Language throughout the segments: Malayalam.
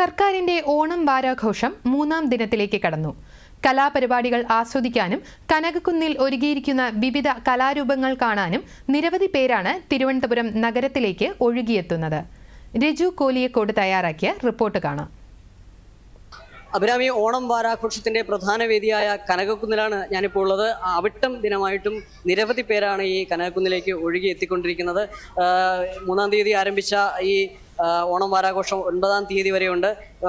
സർക്കാരിന്റെ ഓണം വാരാഘോഷം മൂന്നാം ദിനത്തിലേക്ക് കടന്നു. കലാപരിപാടികൾ ആസ്വദിക്കാനും കനകക്കുന്നിൽ ഒരുങ്ങിയിരിക്കുന്ന വിവിധ കലാരൂപങ്ങൾ കാണാനും നിരവധി പേരാണ് തിരുവനന്തപുരം നഗരത്തിലേക്ക് ഒഴുകിയെത്തുന്നത്. രജു കോലിയക്കോട് തയ്യാറാക്കിയ റിപ്പോർട്ട് കാണാം. അഭിരാമി ഓണം വാരാഘോഷത്തിന്റെ പ്രധാന വേദിയായ കനകക്കുന്നിലാണ് ഞാനിപ്പോൾ ഉള്ളത്. അവിട്ടം ദിനമായിട്ടും നിരവധി പേരാണ് ഈ കനകക്കുന്നിലേക്ക് ഒഴുകി എത്തിക്കൊണ്ടിരിക്കുന്നത് മൂന്നാം തീയതി ആരംഭിച്ച ഈ ഓണം വാരാഘോഷം ഒൻപതാം തീയതി വരെയുണ്ട്.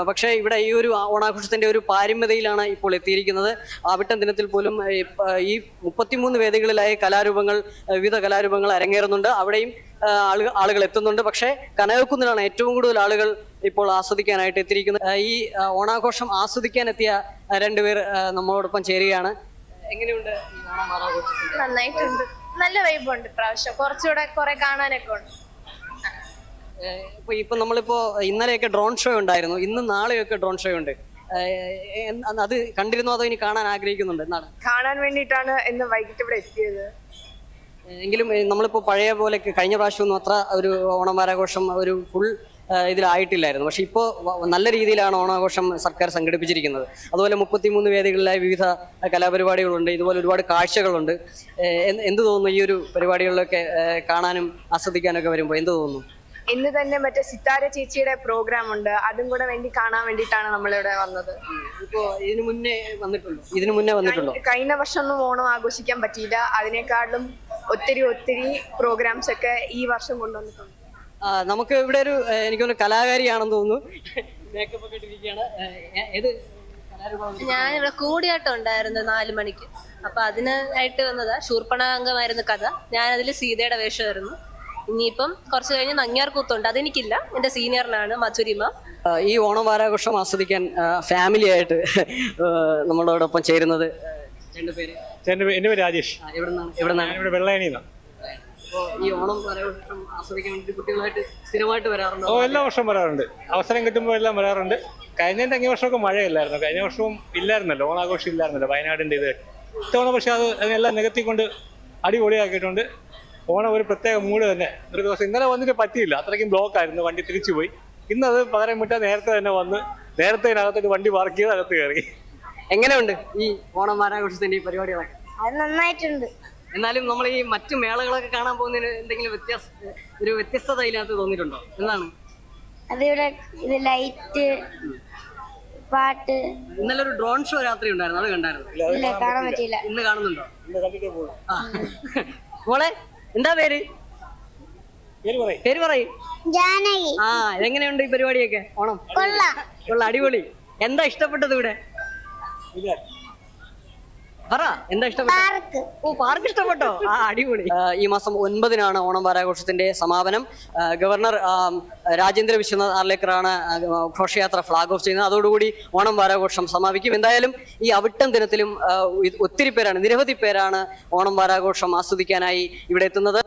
പക്ഷേ ഇവിടെ ഈ ഒരു ഓണാഘോഷത്തിന്റെ ഒരു പാരമ്യതയിലാണ് ഇപ്പോൾ എത്തിയിരിക്കുന്നത്. ആവിട്ടം ദിനത്തിൽ പോലും ഈ മുപ്പത്തിമൂന്ന് വേദികളിലായി കലാരൂപങ്ങൾ വിവിധ കലാരൂപങ്ങൾ അരങ്ങേറുന്നുണ്ട്. അവിടെയും ആളുകൾ ആളുകൾ എത്തുന്നുണ്ട്. പക്ഷേ കനകക്കുന്നിലാണ് ഏറ്റവും കൂടുതൽ ആളുകൾ ഇപ്പോൾ ആസ്വദിക്കാനായിട്ട് എത്തിയിരിക്കുന്നത്. ഈ ഓണാഘോഷം ആസ്വദിക്കാൻ എത്തിയ രണ്ടുപേർ നമ്മളോടൊപ്പം ചേരുകയാണ്. എങ്ങനെയുണ്ട് നന്നായിട്ടുണ്ട്. നല്ല വൈബുണ്ട് ഇപ്രാവശ്യം. കുറച്ചുകൂടെ കുറെ കാണാനൊക്കെ ഉണ്ട്. ഇപ്പൊ ഇപ്പൊ നമ്മളിപ്പോ ഇന്നലെയൊക്കെ ഡ്രോൺ ഷോ ഉണ്ടായിരുന്നു. ഇന്ന് നാളെയൊക്കെ ഡ്രോൺ ഷോ ഉണ്ട്. അത് കണ്ടിരുന്നു അതോ ഇനി കാണാൻ ആഗ്രഹിക്കുന്നുണ്ട്? എന്നാണ് കാണാൻ വേണ്ടിയിട്ടാണ് ഇന്ന് വൈകിട്ട് ഇവിടെ എത്തിയത്. എങ്കിലും നമ്മളിപ്പോ പഴയ പോലെ കഴിഞ്ഞ പ്രാവശ്യമൊന്നും അത്ര ഒരു ഓണം വാരാഘോഷം ഒരു ഫുൾ ഇതിലായിട്ടില്ലായിരുന്നു. പക്ഷെ ഇപ്പോൾ നല്ല രീതിയിലാണ് ഓണാഘോഷം സർക്കാർ സംഘടിപ്പിച്ചിരിക്കുന്നത്. അതുപോലെ മുപ്പത്തിമൂന്ന് വേദികളിലായി വിവിധ കലാപരിപാടികളുണ്ട്. ഇതുപോലെ ഒരുപാട് കാഴ്ചകളുണ്ട്. എന്ത് തോന്നുന്നു ഈ ഒരു പരിപാടികളിലൊക്കെ കാണാനും ആസ്വദിക്കാനൊക്കെ വരുമ്പോൾ എന്ത് തോന്നുന്നു? ഇന്ന് തന്നെ മറ്റേ സിത്താര ചേച്ചിയുടെ പ്രോഗ്രാം ഉണ്ട്. അതും കൂടെ വേണ്ടി കാണാൻ വേണ്ടിയിട്ടാണ് നമ്മളിവിടെ വന്നത്. ഇപ്പോ ഇതിനു മുന്നേ വന്നിട്ടുണ്ടോ? ഇതിനു മുന്നേ വന്നിട്ടുണ്ടോ? കഴിഞ്ഞ വർഷം ഒന്നും ഓണം ആഘോഷിക്കാൻ പറ്റിയില്ല. അതിനേക്കാളും ഒത്തിരി ഒത്തിരി പ്രോഗ്രാംസ് ഒക്കെ ഈ വർഷം കൊണ്ടുവന്നിട്ടുണ്ട്. നമുക്ക് ഇവിടെ ഒരു എനിക്കൊരു എനിക്കൊന്ന് കലാകാരിയാണെന്ന് തോന്നുന്നു. മേക്കപ്പ് ഒക്കെ ഇട്ടിരിക്കുകയാണ്. ഏത് ഞാനിവിടെ കൂടിയാട്ടം ഉണ്ടായിരുന്നു നാല് മണിക്ക്. അപ്പൊ അതിനായിട്ട് വന്നതാ. ശൂർപ്പണാംഗമായിരുന്നു കഥ. ഞാൻ അതിൽ സീതയുടെ വേഷമായിരുന്നു. ഇനിയിപ്പം കുറച്ച് കഴിഞ്ഞ് നങ്ങിയാർ കൂത്തുണ്ട്. അതെനിക്കില്ല. എന്റെ സീനിയറിനാണ് മധുരിമ. ഈ ഓണം വാരാഘോഷം ആസ്വദിക്കാൻ ഫാമിലി ആയിട്ട് നമ്മളോടൊപ്പം ചേരുന്നത് പേര്? പേര് രാജേഷ്. വെള്ളയണിന്നാണ് അപ്പോൾ ഈ ഓണം വാരാഘോഷം ആസ്വദിക്കാൻ വേണ്ടി കുട്ടികളായിട്ട് സ്ഥിരമായിട്ട് വരാറുണ്ടോ? ഓ എല്ലാ വർഷവും വരാറുണ്ട്. അവസരം കിട്ടുമ്പോൾ എല്ലാം വരാറുണ്ട്. കഴിഞ്ഞതിന്റെ അങ്ങേ വർഷമൊക്കെ മഴയില്ലായിരുന്നു. കഴിഞ്ഞ വർഷവും ഇല്ലായിരുന്നല്ലോ. ഓണാഘോഷം ഇല്ലായിരുന്നല്ലോ വയനാടിന്റെ ഇത്. ഇത്തവണ പക്ഷെ അത് അതിനെല്ലാം നികത്തിക്കൊണ്ട് അടിപൊളിയാക്കിയിട്ടുണ്ട്. ഓണം ഒരു പ്രത്യേക മൂഡ് തന്നെ. ഒരു ദിവസം ഇന്നലെ വന്നിട്ട് പറ്റിയില്ല. അത്രയ്ക്കും ബ്ലോക്ക് ആയിരുന്നു. വണ്ടി തിരിച്ചു പോയി ഇന്നത് പകരം വിട്ടാൽ നേരത്തെ തന്നെ വന്ന് നേരത്തെ ഇതിനകത്തൊരു വണ്ടി പാർക്ക് ചെയ്ത് അകത്ത് കയറി. എങ്ങനെയുണ്ട് ഈ ഓണം വാരാഘോഷത്തിന്റെ ഈ പരിപാടികളൊക്കെ? അത് നന്നായിട്ടുണ്ട്. എന്നാലും നമ്മൾ ഈ മറ്റു മേളകളൊക്കെ കാണാൻ പോകുന്നതിന് എന്തെങ്കിലും വ്യത്യാസ ഒരു വ്യത്യസ്തത ഇതിനകത്ത് തോന്നിയിട്ടുണ്ടോ? എന്താണ്? അതിവിടെ ഇത് ലൈറ്റ് പാട്ട്. ഇന്നലെ ഒരു ഡ്രോൺ ഷോ രാത്രി ഉണ്ടായിരുന്നു. അത് കണ്ടായിരുന്നു. ഇല്ല കാണാൻ പറ്റിയില്ല. ഇന്ന് കാണുന്നുണ്ടോ? ഇന്ന് കണ്ടിട്ടേ പോകും മോളെ എന്താ പേര്? പേര് പറയും. ജാനകി. ആ എങ്ങനെയുണ്ട് ഈ പരിപാടിയൊക്കെ? ഓണം. കൊള്ളാം. കൊള്ളാം അടിപൊളി. എന്താ ഇഷ്ടപ്പെട്ടത് ഇവിടെ? പറ. എന്താ ഇഷ്ടപ്പെട്ടു പാർക്ക്. ഓ പാർക്ക് ഇഷ്ടപ്പെട്ടോ? ആ അടിപൊളി. ഈ മാസം ഒൻപതിനാണ് ഓണം വാരാഘോഷത്തിന്റെ സമാപനം. ഗവർണർ രാജേന്ദ്ര വിശ്വനാഥ് ആർലേക്കറാണ് ഘോഷയാത്ര ഫ്ലാഗ് ഓഫ് ചെയ്യുന്നത്. അതോടുകൂടി ഓണം വാരാഘോഷം സമാപിക്കും. എന്തായാലും ഈ അവിട്ടം ദിനത്തിലും ഒത്തിരി പേരാണ് നിരവധി പേരാണ് ഓണം വാരാഘോഷം ആസ്വദിക്കാനായി ഇവിടെ എത്തുന്നത്.